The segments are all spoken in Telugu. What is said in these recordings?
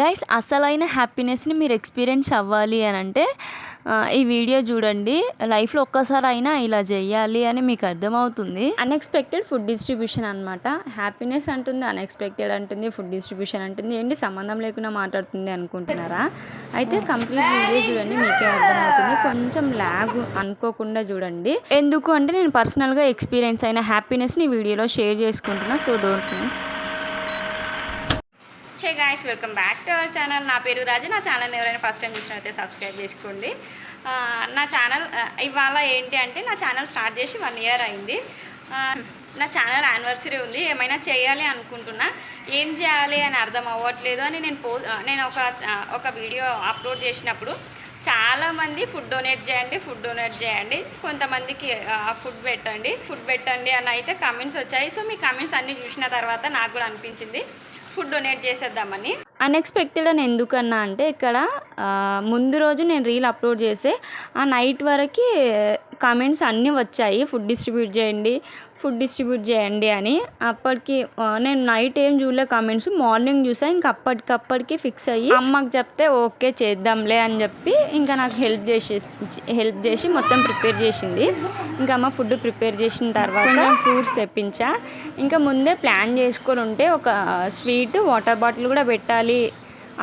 గైస్ అసలైన హ్యాపీనెస్ని మీరు ఎక్స్పీరియన్స్ అవ్వాలి అని అంటే ఈ వీడియో చూడండి. లైఫ్లో ఒక్కసారి అయినా ఇలా చేయాలి అని మీకు అర్థమవుతుంది. అన్ఎక్స్పెక్టెడ్ ఫుడ్ డిస్ట్రిబ్యూషన్ అనమాట హ్యాపీనెస్ అంటుంది అన్ఎక్స్పెక్టెడ్ అంటుంది ఫుడ్ డిస్ట్రిబ్యూషన్ అంటుంది. ఏంటి సంబంధం లేకుండా మాట్లాడుతుంది అనుకుంటున్నారా? అయితే కంప్లీట్ వీడియో చూడండి మీకే అర్థమవుతుంది. కొంచెం ల్యాగ్ అనుకోకుండా చూడండి. ఎందుకు అంటే నేను పర్సనల్గా ఎక్స్పీరియన్స్ అయిన హ్యాపీనెస్ని వీడియోలో షేర్ చేసుకుంటున్నా so don't miss hey guys welcome back to our channel నా పేరు రాజు. నా ఛానల్ ఎవరైనా ఫస్ట్ టైం చూసినట్లయితే సబ్స్క్రైబ్ చేసుకోండి. నా ఛానల్ ఇవాళ ఏంటి అంటే నా ఛానల్ స్టార్ట్ చేసి వన్ ఇయర్ అయింది. నా ఛానల్ యానివర్సరీ ఉంది. ఏమైనా చేయాలి అనుకుంటున్నా? ఏం చేయాలి అని అర్థం అవ్వట్లేదు అని నేను పో నేను ఒక ఒక వీడియో అప్లోడ్ చేసినప్పుడు చాలామంది ఫుడ్ డొనేట్ చేయండి ఫుడ్ డొనేట్ చేయండి. కొంతమందికి ఫుడ్ పెట్టండి ఫుడ్ పెట్టండి అని అయితే కమెంట్స్ వచ్చాయి. సో మీ కమెంట్స్ అన్నీ చూసిన తర్వాత నాకు కూడా అనిపించింది. ఫుడ్ డొనేట్ చేసేద్దామని. అన్ఎక్స్పెక్టెడ్ అని ఎందుకన్నా అంటే ఇక్కడ ముందు రోజు నేను రీల్ అప్లోడ్ చేసే ఆ నైట్ వరకు కామెంట్స్ అన్నీ వచ్చాయి. ఫుడ్ డిస్ట్రిబ్యూట్ చేయండి ఫుడ్ డిస్ట్రిబ్యూట్ చేయండి అని. అప్పటికి నేను నైట్ ఏం చూడలే కామెంట్స్ మార్నింగ్ చూసా ఇంకా అప్పటికప్పటికి ఫిక్స్ అయ్యి అమ్మకి చెప్తే ఓకే చేద్దాంలే అని చెప్పి ఇంకా నాకు హెల్ప్ చేసి హెల్ప్ చేసి మొత్తం ప్రిపేర్ చేసింది. ఇంకా అమ్మ ఫుడ్ ప్రిపేర్ చేసిన తర్వాత ఫ్రూట్స్ తెప్పించా. ఇంకా ముందే ప్లాన్ చేసుకొని ఉంటే ఒక స్వీట్ వాటర్ బాటిల్ కూడా పెట్టాలి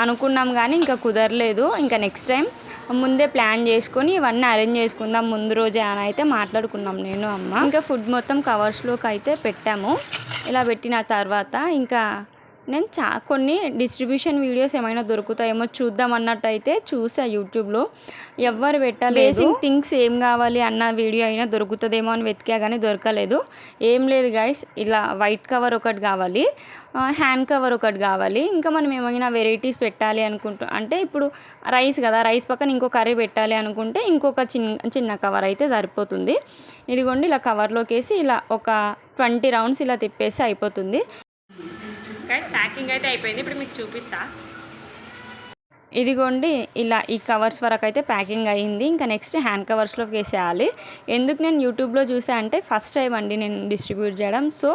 అనుకున్నాం కానీ ఇంకా కుదరలేదు. ఇంకా నెక్స్ట్ టైం ముందే ప్లాన్ చేసుకొని ఇవన్నీ అరేంజ్ చేసుకుందాం. ముందు రోజే అని అయితే మాట్లాడుకున్నాం నేను అమ్మ. ఇంకా ఫుడ్ మొత్తం కవర్స్లోకి అయితే పెట్టాము. ఇలా పెట్టిన తర్వాత ఇంకా నేను చా కొన్ని డిస్ట్రిబ్యూషన్ వీడియోస్ ఏమైనా దొరుకుతాయేమో చూద్దాం అన్నట్టు అయితే చూసా యూట్యూబ్లో. ఎవరు పెట్టాలి బేసిక్ థింగ్స్ ఏం కావాలి అన్న వీడియో అయినా దొరుకుతుందేమో అని వెతికా కానీ దొరకలేదు. ఏం లేదు గైస్ ఇలా వైట్ కవర్ ఒకటి కావాలి హ్యాండ్ కవర్ ఒకటి కావాలి. ఇంకా మనం ఏమైనా వెరైటీస్ పెట్టాలి అనుకుంటూ అంటే ఇప్పుడు రైస్ కదా రైస్ పక్కన ఇంకో కర్రీ పెట్టాలి అనుకుంటే ఇంకొక చిన్న చిన్న కవర్ అయితే సరిపోతుంది. ఇదిగోండి ఇలా కవర్లోకి వేసి ఇలా ఒక ట్వంటీ రౌండ్స్ ఇలా తిప్పేసి అయిపోతుంది. గైస్ ప్యాకింగ్ అయితే అయిపోయింది. ఇప్పుడు మీకు చూపిస్తా. ఇదిగోండి ఇలా ఈ కవర్స్ వరకు అయితే ప్యాకింగ్ అయ్యింది ఇంకా నెక్స్ట్ హ్యాండ్ కవర్స్లోకి వేసేయాలి. ఎందుకు నేను యూట్యూబ్లో చూసా అంటే ఫస్ట్ టైం అండి నేను డిస్ట్రిబ్యూట్ చేయడం. సో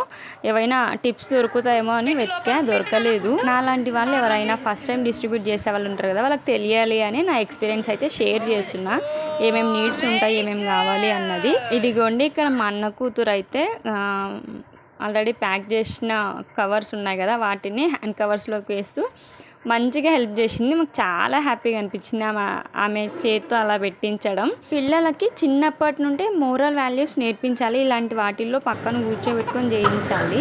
ఏవైనా టిప్స్ దొరుకుతాయేమో అని వెతికా దొరకలేదు. నాలాంటి వాళ్ళు ఎవరైనా ఫస్ట్ టైం డిస్ట్రిబ్యూట్ చేసే వాళ్ళు ఉంటారు కదా వాళ్ళకి తెలియాలి అని నా ఎక్స్పీరియన్స్ అయితే షేర్ చేస్తున్నా. ఏమేమి నీడ్స్ ఉంటాయి ఏమేమి కావాలి అన్నది. ఇదిగోండి ఇక్కడ మా అన్న కూతురు అయితే ఆల్రెడీ ప్యాక్ చేసిన కవర్స్ ఉన్నాయి కదా వాటిని హ్యాండ్ కవర్స్లోకి వేస్తూ మంచిగా హెల్ప్ చేసింది. మాకు చాలా హ్యాపీగా అనిపించింది. ఆమె ఆమె చేతితో అలా పెట్టించడం. పిల్లలకి చిన్నప్పటి నుండే మోరల్ వాల్యూస్ నేర్పించాలి. ఇలాంటి వాటిల్లో పక్కన కూర్చోబెట్టుకొని చేయించాలి.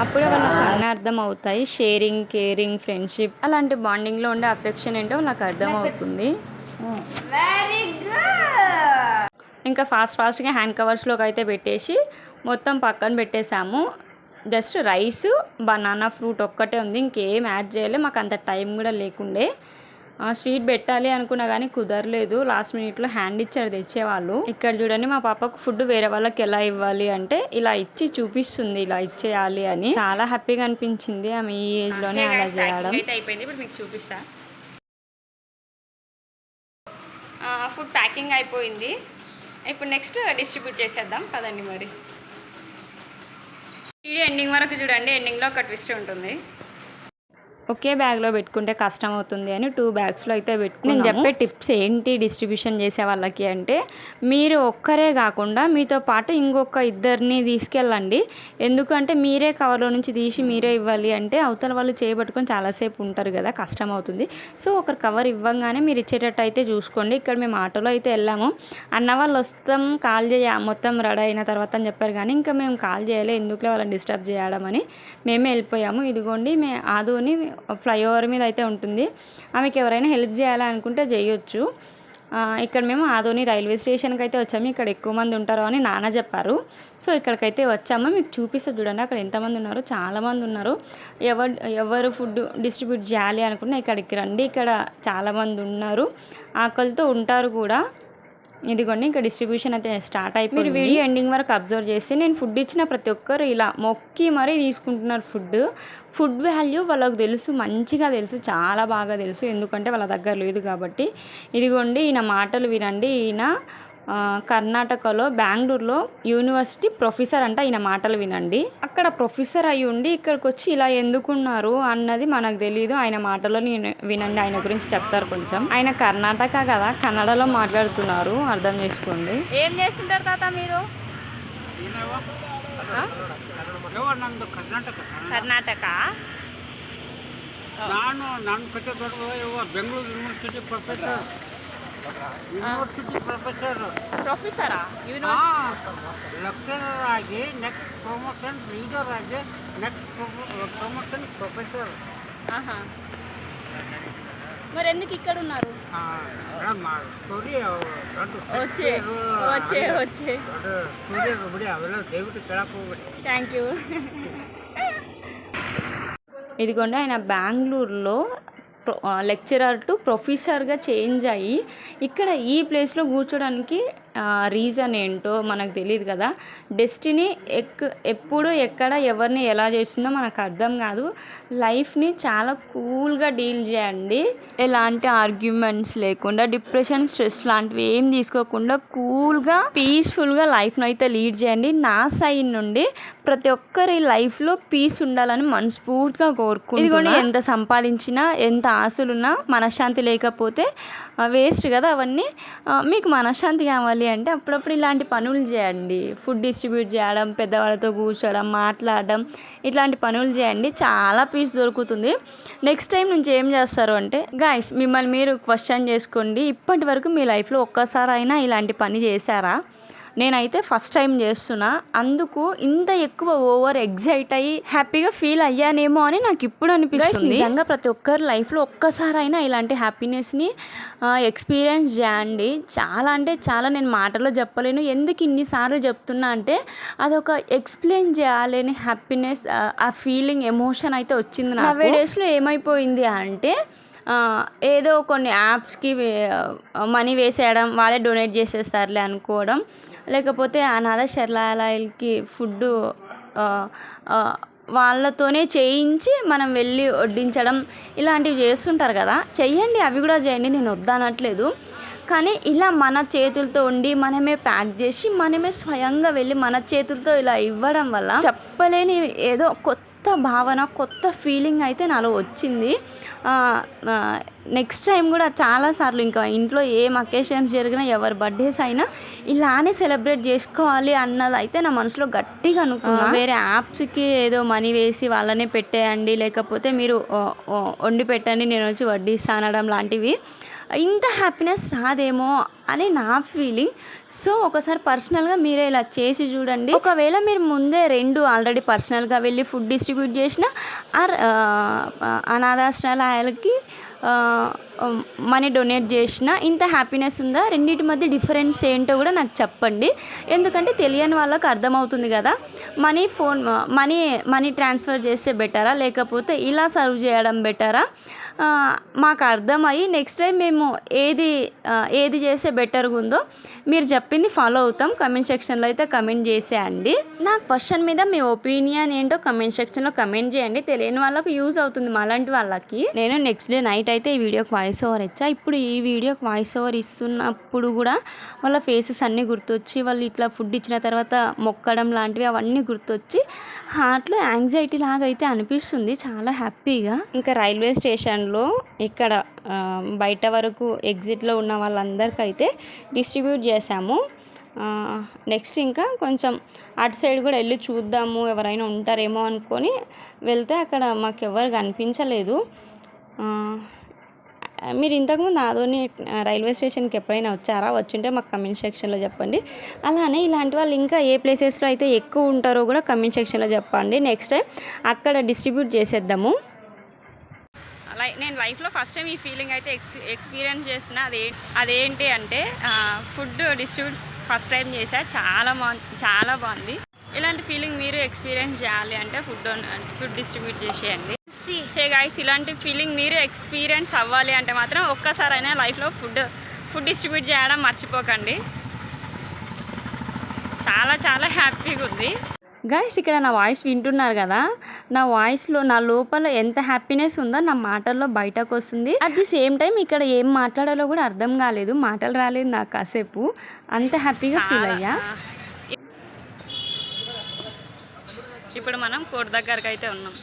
అప్పుడే వాళ్ళకి అన్నీ అర్థం అవుతాయి. షేరింగ్ కేరింగ్ ఫ్రెండ్షిప్ అలాంటి బాండింగ్లో ఉండే అఫెక్షన్ ఏంటో వాళ్ళకి అర్థం అవుతుంది. Very good. ఇంకా ఫాస్ట్ ఫాస్ట్గా హ్యాండ్ కవర్స్లోకి అయితే పెట్టేసి మొత్తం పక్కన పెట్టేసాము జస్ట్ రైస్ బనానా ఫ్రూట్ ఒక్కటే ఉంది. ఇంకేం యాడ్ చేయలే. మాకు అంత టైం కూడా లేకుండే. స్వీట్ పెట్టాలి అనుకున్నా కానీ కుదరలేదు. లాస్ట్ మినిట్లో హ్యాండ్ ఇచ్చారు తెచ్చేవాళ్ళు. ఇక్కడ చూడండి మా పాపకు ఫుడ్ వేరే వాళ్ళకి ఎలా ఇవ్వాలి అంటే ఇలా ఇచ్చి చూపిస్తుంది ఇలా ఇచ్చేయాలి అని. చాలా హ్యాపీగా అనిపించింది ఆమె ఈ ఏజ్లోనే అలా చేయడం. అయిపోయింది. ఇప్పుడు మీకు చూపిస్తా. ఫుడ్ ప్యాకింగ్ అయిపోయింది. ఇప్పుడు నెక్స్ట్ డిస్ట్రిబ్యూట్ చేసేద్దాం. పదండి మరి. వీడియో ఎండింగ్ వరకు చూడండి. ఎండింగ్లో ఒక ట్విస్ట్ ఉంటుంది. ఒకే బ్యాగ్లో పెట్టుకుంటే కష్టం అవుతుంది అని టూ బ్యాగ్స్లో అయితే పెట్టుకుని నేను చెప్పే టిప్స్ ఏంటి డిస్ట్రిబ్యూషన్ చేసే వాళ్ళకి అంటే మీరు ఒక్కరే కాకుండా మీతో పాటు ఇంకొక ఇద్దరిని తీసుకెళ్ళండి. ఎందుకంటే మీరే కవర్లో నుంచి తీసి మీరే ఇవ్వాలి అంటే అవతల వాళ్ళు చేయబట్టుకొని చాలాసేపు ఉంటారు కదా కష్టం అవుతుంది సో ఒకరు కవర్ ఇవ్వగానే మీరు ఇచ్చేటట్టు అయితే చూసుకోండి. ఇక్కడ మేము ఆటోలో అయితే వెళ్ళాము. అన్న వాళ్ళు వస్తాం కాల్ చేయ మొత్తం రెడీ అయిన తర్వాత అని చెప్పారు కానీ ఇంకా మేము కాల్ చేయలే ఎందుకులే వాళ్ళని డిస్టర్బ్ చేయడం అని. మేమే వెళ్ళిపోయాము. ఇదిగోండి మే ఆదోని ఫ్లైఓవర్ మీద అయితే ఉంటుంది. ఆమెకి ఎవరైనా హెల్ప్ చేయాలనుకుంటే చేయొచ్చు. ఇక్కడ మేము ఆదోని రైల్వే స్టేషన్కి అయితే వచ్చాము. ఇక్కడ ఎక్కువ మంది ఉంటారు అని నాన్న చెప్పారు. సో ఇక్కడికైతే వచ్చాము. మీకు చూపిస్తే చూడండి. అక్కడ ఎంతమంది ఉన్నారు చాలామంది ఉన్నారు. ఎవరు ఎవరు ఫుడ్ డిస్ట్రిబ్యూట్ చేయాలి అనుకున్నా ఇక్కడికి రండి. ఇక్కడ చాలామంది ఉన్నారు. ఆకలితో ఉంటారు కూడా. ఇదిగోండి ఇంకా డిస్ట్రిబ్యూషన్ అయితే స్టార్ట్ అయిపోయి మీరు వీడియో ఎండింగ్ వరకు అబ్జర్వ్ చేస్తే నేను ఫుడ్ ఇచ్చిన ప్రతి ఒక్కరు ఇలా మొక్కి మరీ తీసుకుంటున్నారు ఫుడ్ ఫుడ్ వాల్యూ వాళ్ళకి తెలుసు మంచిగా తెలుసు చాలా బాగా తెలుసు. ఎందుకంటే వాళ్ళ దగ్గర లేదు కాబట్టి. ఇదిగోండి ఈయన మాటలు వినండి. ఈయన కర్ణాటకలో బెంగళూరులో యూనివర్సిటీ ప్రొఫెసర్ అంట ఈయన మాటలు వినండి అక్కడ ప్రొఫెసర్ అయి ఉండి ఇక్కడికి వచ్చి ఇలా ఎందుకున్నారు అన్నది మనకు తెలియదు ఆయన మాటలో నేను వినండి ఆయన గురించి చెప్తారు కొంచెం ఆయన కర్ణాటక కదా కన్నడలో మాట్లాడుతున్నారు అర్థం చేసుకోండి ఏం చేస్తుంటారు తాత మీరు ఆ? ಯವ್ವ ನಂದು ಕರ್ನಾಟಕ కర్ణాటక ನಾನು ನನ್ನ ಕತೆ ದೊಡ್ಡದು ಯವ್ವ Bengaluru university professor university professor ప్రొఫెసరా lecturer ಆಗಿ ನೆಕ್ಸ್ಟ್ ಪ್ರಮೋಷನ್ ಲೀಡರ್ ಆಗಿ ನೆಕ್ಸ್ಟ್ ಪ್ರಮೋಷನ್ ಪ್ರೊಫೆಸರ್ ఆహా మరి ఎందుకు ఇక్కడ ఉన్నారు ಮೇಡಮ್ ಸ್ಟೋರಿ ದೊಡ್ಡ వచ్చే వచ్చే వచ్చే ದೊಡ್ಡ ಸ್ಟೋರಿ ಅದು ಬಿಡಿ ಅವೆಲ್ಲ ದಯವಿಟ್ಟು ಕೇಳಕ್ಕೆ ಹೋಗ್ಬೇಡಿ థ్యాంక్ యూ ఇదిగోండి ఆయన బెంగళూరులో లెక్చరర్ టు ప్రొఫెసర్గా చేంజ్ అయ్యి ఇక్కడ ఈ ప్లేస్లో కూర్చోడానికి రీజన్ ఏంటో మనకు తెలియదు కదా. డెస్టినీ ఎక్ ఎప్పుడు ఎక్కడ ఎవరిని ఎలా చేస్తుందో మనకు అర్థం కాదు. లైఫ్ని చాలా కూల్గా డీల్ చేయండి. ఎలాంటి ఆర్గ్యుమెంట్స్ లేకుండా డిప్రెషన్ స్ట్రెస్ లాంటివి ఏం తీసుకోకుండా కూల్గా పీస్ఫుల్గా లైఫ్ను అయితే లీడ్ చేయండి. నా సైడ్ నుండి ప్రతి ఒక్కరి లైఫ్లో పీస్ ఉండాలని మనస్ఫూర్తిగా కోరుకుంటున్నాను ఇదిగోండి ఎంత సంపాదించినా ఎంత ఆస్తులున్నా మనశ్శాంతి లేకపోతే వేస్ట్ కదా అవన్నీ. మీకు మనశ్శాంతి కావాలి అంటే అప్పుడప్పుడు ఇలాంటి పనులు చేయండి. ఫుడ్ డిస్ట్రిబ్యూట్ చేయడం పెద్దవాళ్ళతో కూర్చోవడం మాట్లాడడం ఇట్లాంటి పనులు చేయండి. చాలా పీస్ దొరుకుతుంది. నెక్స్ట్ టైం నుంచి ఏం చేస్తారు అంటే గాయస్ మిమ్మల్ని మీరు క్వశ్చన్ చేసుకోండి. ఇప్పటి వరకు మీ లైఫ్లో ఒక్కసారైనా ఇలాంటి పని చేశారా? నేనైతే ఫస్ట్ టైం చేస్తున్నా. అందుకు ఇంత ఎక్కువ ఓవర్ ఎగ్జైట్ అయ్యి హ్యాపీగా ఫీల్ అయ్యానేమో అని నాకు ఇప్పుడు అనిపిస్తుంది. నిజంగా ప్రతి ఒక్కరి లైఫ్లో ఒక్కసారైనా ఇలాంటి హ్యాపీనెస్ని ఎక్స్పీరియన్స్ చేయండి. చాలా అంటే చాలా నేను మాటలో చెప్పలేను. ఎందుకు ఇన్నిసార్లు చెప్తున్నా అంటే అదొక ఎక్స్ప్లెయిన్ చేయాలని హ్యాపీనెస్ ఆ ఫీలింగ్ ఎమోషన్ అయితే వచ్చింది నాకు. డేస్లో ఏమైపోయింది అంటే ఏదో కొన్ని యాప్స్కి మనీ వేసేయడం వాళ్ళే డొనేట్ చేసేస్తారులే అనుకోవడం లేకపోతే అనాథ శరణాలయాలకి ఫుడ్డు వాళ్ళతోనే చేయించి మనం వెళ్ళి వడ్డించడం ఇలాంటివి చేస్తుంటారు కదా. చెయ్యండి అవి కూడా చేయండి. నేను వద్దనట్లేదు. కానీ ఇలా మన చేతులతో ఉండి మనమే ప్యాక్ చేసి మనమే స్వయంగా వెళ్ళి మన చేతులతో ఇలా ఇవ్వడం వల్ల చెప్పలేని ఏదో కొత్త భావన కొత్త ఫీలింగ్ అయితే నాలో వచ్చింది. నెక్స్ట్ టైం కూడా చాలాసార్లు ఇంకా ఇంట్లో ఏం అకేషన్స్ జరిగినా ఎవరి బర్త్డేస్ అయినా ఇలానే సెలబ్రేట్ చేసుకోవాలి అన్నది అయితే నా మనసులో గట్టిగా అనుకున్నా. వేరే యాప్స్కి ఏదో మనీ వేసి వాళ్ళనే పెట్టేయండి లేకపోతే మీరు వండి పెట్టండి నేను వచ్చి వడ్డీస్తా అనడం లాంటివి. ఇంత హ్యాపీనెస్ రాదేమో అని నా ఫీలింగ్ సో ఒకసారి పర్సనల్గా మీరే ఇలా చేసి చూడండి. ఒకవేళ మీరు ముందే రెండు ఆల్రెడీ పర్సనల్గా వెళ్ళి ఫుడ్ డిస్ట్రిబ్యూట్ చేసిన ఆర్ అనాథాశ్రయాలకి మనీ డొనేట్ చేసిన ఇంత హ్యాపీనెస్ ఉందా? రెండింటి మధ్య డిఫరెన్స్ ఏంటో కూడా నాకు చెప్పండి. ఎందుకంటే తెలియని వాళ్ళకి అర్థమవుతుంది కదా. Money phone money money transfer చేస్తే బెటరా? లేకపోతే ఇలా సర్వ్ చేయడం బెటరా? మాకు అర్థమయ్యి నెక్స్ట్ టైం మేము ఏది ఏది చేస్తే బెటర్గా ఉందో మీరు చెప్పింది ఫాలో అవుతాం. కమెంట్ సెక్షన్లో అయితే కమెంట్ చేసేయండి. నాకు క్వశ్చన్ మీద మీ ఒపీనియన్ ఏంటో కమెంట్ సెక్షన్లో కమెంట్ చేయండి. తెలియని వాళ్ళకు యూజ్ అవుతుంది మాలాంటి వాళ్ళకి. నేను నెక్స్ట్ డే నైట్ అయితే ఈ వీడియోకి వాయిస్ ఓవర్ ఇచ్చా. ఇప్పుడు ఈ వీడియోకి వాయిస్ ఓవర్ ఇస్తున్నప్పుడు కూడా వాళ్ళ ఫేసెస్ అన్నీ గుర్తొచ్చి వాళ్ళు ఇట్లా ఫుడ్ ఇచ్చిన తర్వాత మొక్కడం లాంటివి అవన్నీ గుర్తొచ్చి హార్ట్లో యాంగ్జైటీ లాగా అయితే అనిపిస్తుంది. చాలా హ్యాపీగా ఇంకా రైల్వే స్టేషన్లో ఇక్కడ బయట వరకు ఎగ్జిట్లో ఉన్న వాళ్ళందరికీ అయితే డిస్ట్రిబ్యూట్ చేశాము. నెక్స్ట్ ఇంకా కొంచెం అటు సైడ్ కూడా వెళ్ళి చూద్దాము ఎవరైనా ఉంటారేమో అనుకొని వెళ్తే అక్కడ మాకు ఎవరు కనిపించలేదు మీరు ఇంతకుముందు ఆదోని రైల్వే స్టేషన్కి ఎప్పుడైనా వచ్చారా? వచ్చుంటే మాకు కమెంట్ సెక్షన్లో చెప్పండి. అలానే ఇలాంటి వాళ్ళు ఇంకా ఏ ప్లేసెస్లో అయితే ఎక్కువ ఉంటారో కూడా కమెంట్ సెక్షన్లో చెప్పండి. నెక్స్ట్ టైం అక్కడ డిస్ట్రిబ్యూట్ చేసేద్దాము. లై నేను లైఫ్లో ఫస్ట్ టైం ఈ ఫీలింగ్ అయితే ఎక్స్ ఎక్స్పీరియన్స్ చేసిన అదే అదేంటి అంటే ఫుడ్ డిస్ట్రిబ్యూట్ ఫస్ట్ టైం చేశా. చాలా బాగుంది చాలా బాగుంది. ఇలాంటి ఫీలింగ్ మీరు ఎక్స్పీరియన్స్ చేయాలి అంటే ఫుడ్ ఫుడ్ డిస్ట్రిబ్యూట్ చేసేయండి. హే గాయస్ ఇలాంటి ఫీలింగ్ మీరు ఎక్స్పీరియన్స్ అవ్వాలి అంటే మాత్రం ఒక్కసారైనా లైఫ్లో ఫుడ్ ఫుడ్ డిస్ట్రిబ్యూట్ చేయడం మర్చిపోకండి. చాలా చాలా హ్యాపీగా ఉంది. గైస్ ఇక్కడ నా వాయిస్ వింటున్నారు కదా? నా వాయిస్లో నా లోపల ఎంత హ్యాపీనెస్ ఉందో నా మాటల్లో బయటకు వస్తుంది. అట్ ది సేమ్ టైం ఇక్కడ ఏం మాట్లాడాలో కూడా అర్థం కాలేదు. మాటలు రాలేదు నాకు కాసేపు. అంత హ్యాపీగా ఫీల్ అయ్యా. ఇప్పుడు మనం కోర్టు దగ్గరకు అయితే ఉన్నాం.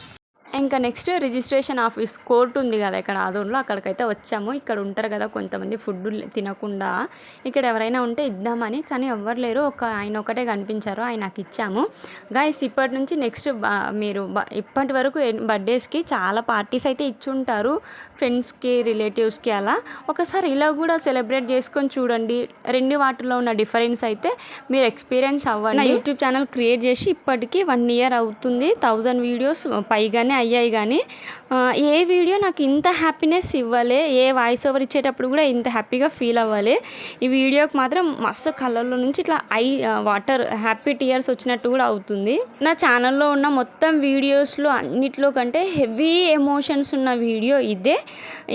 ఇంకా నెక్స్ట్ రిజిస్ట్రేషన్ ఆఫీస్ కోర్టు ఉంది కదా ఇక్కడ ఆదోన్లో అక్కడికైతే వచ్చాము. ఇక్కడ ఉంటారు కదా కొంతమంది ఫుడ్ తినకుండా. ఇక్కడ ఎవరైనా ఉంటే ఇద్దామని కానీ ఎవ్వరు లేరు. ఒక ఆయన ఒకటే కనిపించారు ఆయనకి ఇచ్చాము. గాయస్ ఇప్పటి నుంచి నెక్స్ట్ మీరు ఇప్పటి వరకు బర్త్డేస్కి చాలా పార్టీస్ అయితే ఇచ్చుంటారు. ఫ్రెండ్స్కి రిలేటివ్స్కి అలా. ఒకసారి ఇలా కూడా సెలబ్రేట్ చేసుకొని చూడండి. రెండు వాటిలో ఉన్న డిఫరెన్స్ అయితే మీరు ఎక్స్పీరియన్స్ అవ్వండి. నా యూట్యూబ్ ఛానల్ క్రియేట్ చేసి ఇప్పటికి వన్ ఇయర్ అవుతుంది. థౌజండ్ వీడియోస్ పైగానే అయ్యాయి కానీ ఏ వీడియో నాకు ఇంత హ్యాపీనెస్ ఇవ్వాలి ఏ వాయిస్ ఓవర్ ఇచ్చేటప్పుడు కూడా ఇంత హ్యాపీగా ఫీల్ అవ్వాలి. ఈ వీడియోకి మాత్రం మస్తు కళ్ళల్లో నుంచి ఇట్లా ఐ వాటర్ హ్యాపీ టీయర్స్ వచ్చినట్టు కూడా అవుతుంది. నా ఛానల్లో ఉన్న మొత్తం వీడియోస్లో అన్నిట్లో కంటే హెవీ ఎమోషన్స్ ఉన్న వీడియో ఇదే.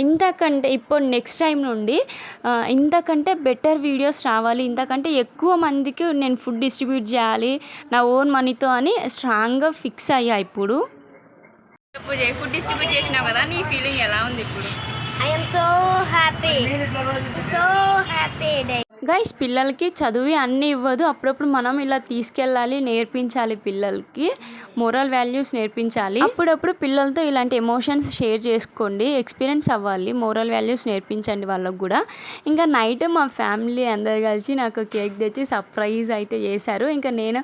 ఇంతకంటే ఇప్పుడు నెక్స్ట్ టైం నుండి ఇంతకంటే బెటర్ వీడియోస్ రావాలి ఇంతకంటే ఎక్కువ మందికి నేను ఫుడ్ డిస్ట్రిబ్యూట్ చేయాలి నా ఓన్ మనీతో అని స్ట్రాంగ్గా ఫిక్స్ అయ్యా ఇప్పుడు. ఫుడ్ డిస్ట్రిబ్యూట్ చేసినావు కదా నీ ఫీలింగ్ ఎలా ఉంది ఇప్పుడు I'm so happy so happy happy. Guys పిల్లలకి చదువు అన్నీ ఇవ్వదు. అప్పుడప్పుడు మనం ఇలా తీసుకెళ్ళాలి నేర్పించాలి పిల్లలకి. మోరల్ వాల్యూస్ నేర్పించాలి. అప్పుడప్పుడు పిల్లలతో ఇలాంటి ఎమోషన్స్ షేర్ చేసుకోండి. ఎక్స్పీరియన్స్ అవ్వాలి. మోరల్ వాల్యూస్ నేర్పించండి వాళ్ళకు కూడా. ఇంకా నైట్ మా ఫ్యామిలీ అందరు కలిసి నాకు కేక్ తెచ్చి సర్ప్రైజ్ అయితే చేశారు. ఇంకా నేను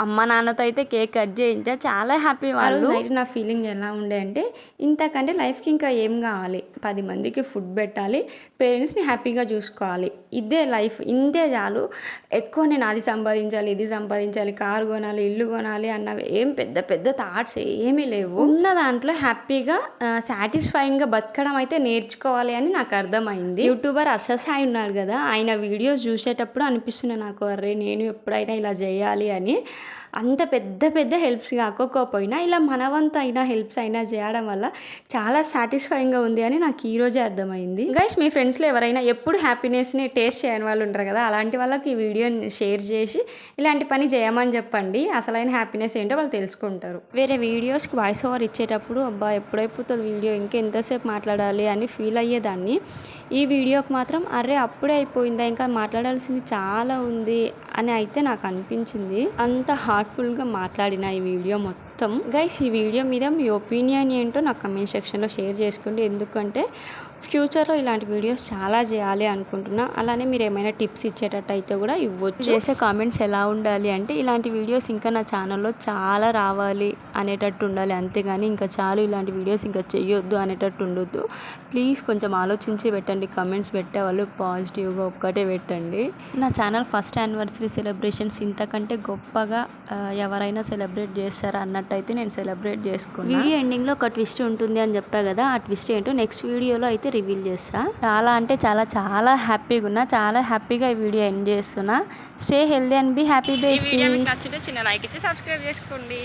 అమ్మ నాన్నతో అయితే కేక్ కట్ చేయించా. చాలా హ్యాపీ వాళ్ళు. నైట్ నా ఫీలింగ్ ఎలా ఉండే అంటే ఇంతకంటే లైఫ్కి ఇంకా ఏం కావాలి? పది మందికి ఫుడ్ పెట్టాలి. పేరెంట్స్ని హ్యాపీగా చూసుకోవాలి. ఇదే లైఫ్ ఇంతే చాలు. ఎక్కువ నేను అది సంపాదించాలి ఇది సంపాదించాలి కారు కొనాలి ఇల్లు కొనాలి అన్నవి ఏం పెద్ద పెద్ద థాట్స్ ఏమీ లేవు. ఉన్న దాంట్లో హ్యాపీగా సాటిస్ఫైయింగ్గా బతకడం అయితే నేర్చుకోవాలి అని నాకు అర్థమైంది. యూట్యూబర్ హర్ష సాయి ఉన్నారు కదా ఆయన వీడియోస్ చూసేటప్పుడు అనిపిస్తుంది నాకు అరే నేను ఎప్పుడైనా ఇలా చేయాలి అని. అంత పెద్ద పెద్ద హెల్ప్స్ కాకపోయినా ఇలా మనవంతు అయినా హెల్ప్స్ అయినా చేయడం వల్ల చాలా సాటిస్ఫైయింగ్గా ఉంది అని నాకు ఈరోజే అర్థమైంది. గైస్ మీ ఫ్రెండ్స్లో ఎవరైనా ఎప్పుడు హ్యాపీనెస్ని టేస్ట్ చేయని వాళ్ళు ఉంటారు కదా అలాంటి వాళ్ళకి ఈ వీడియోని షేర్ చేసి ఇలాంటి పని చేయమని చెప్పండి. అసలైన హ్యాపీనెస్ ఏంటో వాళ్ళు తెలుసుకుంటారు. వేరే వీడియోస్కి వాయిస్ ఓవర్ ఇచ్చేటప్పుడు అబ్బా ఎప్పుడైపోతుంది వీడియో ఇంకెంతసేపు మాట్లాడాలి అని ఫీల్ అయ్యేదాన్ని. ఈ వీడియోకి మాత్రం అరే అప్పుడే అయిపోయిందా ఇంకా మాట్లాడాల్సింది చాలా ఉంది అని అయితే నాకు అనిపించింది. అంత థాట్ఫుల్గా మాట్లాడిన ఈ వీడియో మొత్తం. గైస్ ఈ వీడియో మీద మీ ఒపీనియన్ ఏంటో నాకు కమెంట్ సెక్షన్లో షేర్ చేసుకోండి. ఎందుకంటే ఫ్యూచర్లో ఇలాంటి వీడియోస్ చాలా చేయాలి అనుకుంటున్నా. అలానే మీరు ఏమైనా టిప్స్ ఇచ్చేటట్టు అయితే కూడా ఇవ్వచ్చు. చేసే కామెంట్స్ ఎలా ఉండాలి అంటే ఇలాంటి వీడియోస్ ఇంకా నా ఛానల్లో చాలా రావాలి అనేటట్టు ఉండాలి. అంతేగాని ఇంకా చాలు ఇలాంటి వీడియోస్ ఇంకా చెయ్యొద్దు అనేటట్టు ఉండొద్దు. ప్లీజ్ కొంచెం ఆలోచించి పెట్టండి. కమెంట్స్ పెట్టేవాళ్ళు పాజిటివ్గా ఒక్కటే పెట్టండి. నా ఛానల్ ఫస్ట్ యానివర్సరీ సెలబ్రేషన్స్ ఇంతకంటే గొప్పగా ఎవరైనా సెలబ్రేట్ చేస్తారా అన్నట్టయితే నేను సెలబ్రేట్ చేసుకున్నాను వీడియో ఎండింగ్లో ఒక ట్విస్ట్ ఉంటుంది అని చెప్పా కదా ఆ ట్విస్ట్ ఏంటో నెక్స్ట్ వీడియోలో అయితే అయితే రివీల్ చేస్తా. చాలా అంటే చాలా చాలా హ్యాపీగా ఉన్నా చాలా హ్యాపీగా ఈ వీడియో ఎండ్ చేస్తున్నా. Stay healthy and be happy based నచ్చితే చిన్న లైక్ ఇచ్చి సబ్స్క్రైబ్ చేసుకోండి.